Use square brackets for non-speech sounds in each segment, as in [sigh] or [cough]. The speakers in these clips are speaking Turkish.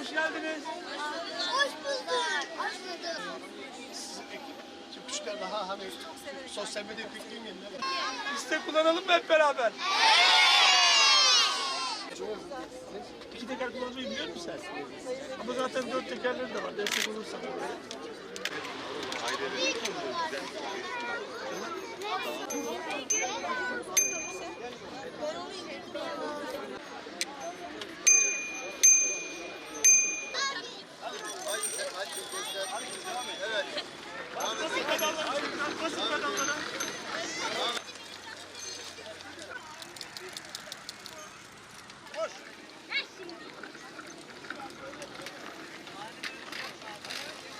hoş geldiniz. Hoş bulduk. Hoş bulduk. Sizin ekip çok küçükler daha hani sosyal medya yükleyeyim mi? Biz kullanalım mı hep beraber? Evet. İki teker kullanmayı biliyor musun sen? Ama zaten dört tekerleri de var. Destek olursan. Ben onu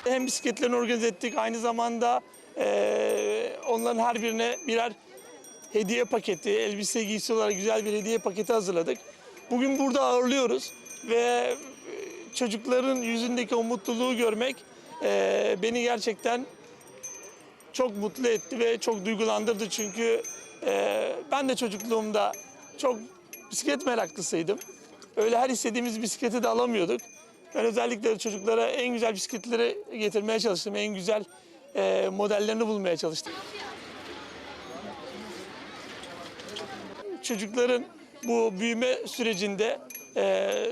Hem bisikletlerini organize ettik aynı zamanda eee, onların her birine birer hediye paketi, elbise giysi olarak güzel bir hediye paketi hazırladık. Bugün burada ağırlıyoruz ve e, çocukların yüzündeki o mutluluğu görmek eee, beni gerçekten çok mutlu etti ve çok duygulandırdı çünkü eee, ben de çocukluğumda çok bisiklet meraklısıydım. Öyle her istediğimiz bisikleti de alamıyorduk. Ben özellikle çocuklara en güzel bisikletleri getirmeye çalıştım. En güzel eee, modellerini bulmaya çalıştım. Çocukların bu büyüme sürecinde eee,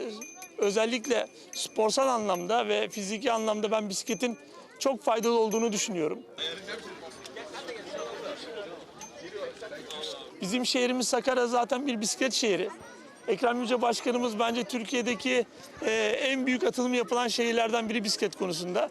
özellikle sporsal anlamda ve fiziki anlamda ben bisikletin çok faydalı olduğunu düşünüyorum. Bizim şehrimiz Sakarya zaten bir bisiklet şehri. Ekrem Yüce Başkanımız bence Türkiye'deki e, en büyük atılım yapılan şehirlerden biri bisiklet konusunda.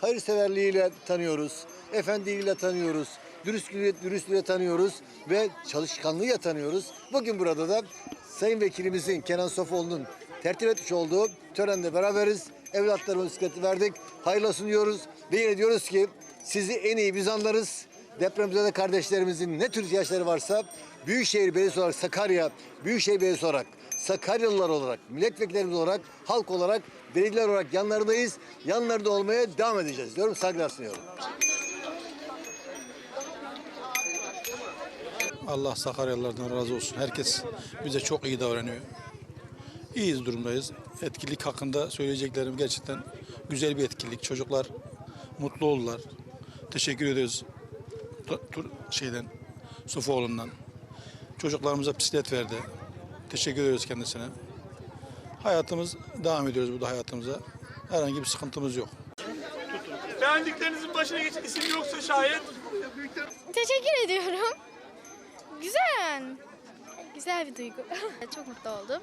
hayırseverliğiyle tanıyoruz, efendiliğiyle tanıyoruz, dürüstlüğüyle, dürüstlüğüyle tanıyoruz ve çalışkanlığıyla tanıyoruz. Bugün burada da Sayın Vekilimizin Kenan Sofoğlu'nun tertip etmiş olduğu törende beraberiz. Evlatlarımıza bisikleti verdik. Hayırlı olsun diyoruz ve yine diyoruz ki sizi en iyi biz anlarız. Depremzede kardeşlerimizin ne tür ihtiyaçları varsa Büyükşehir Belediyesi olarak Sakarya, Büyükşehir Belediyesi olarak Sakaryalılar olarak, milletvekillerimiz olarak, halk olarak, belediyeler olarak yanlarındayız. Yanlarında olmaya devam edeceğiz diyorum. Saygılar sunuyorum. Allah Sakaryalılardan razı olsun. Herkes bize çok iyi davranıyor. İyiyiz durumdayız. Etkinlik hakkında söyleyeceklerim gerçekten güzel bir etkinlik. Çocuklar mutlu oldular. Teşekkür ediyoruz. Tu- tur- şeyden, Sufoğlu'ndan. Çocuklarımıza bisiklet verdi. Teşekkür ediyoruz kendisine. Hayatımız devam ediyoruz burada hayatımıza. Herhangi bir sıkıntımız yok. Beğendiklerinizin başına geçen isim yoksa şayet Teşekkür ediyorum. Güzel. Güzel bir duygu. [laughs] Çok mutlu oldum.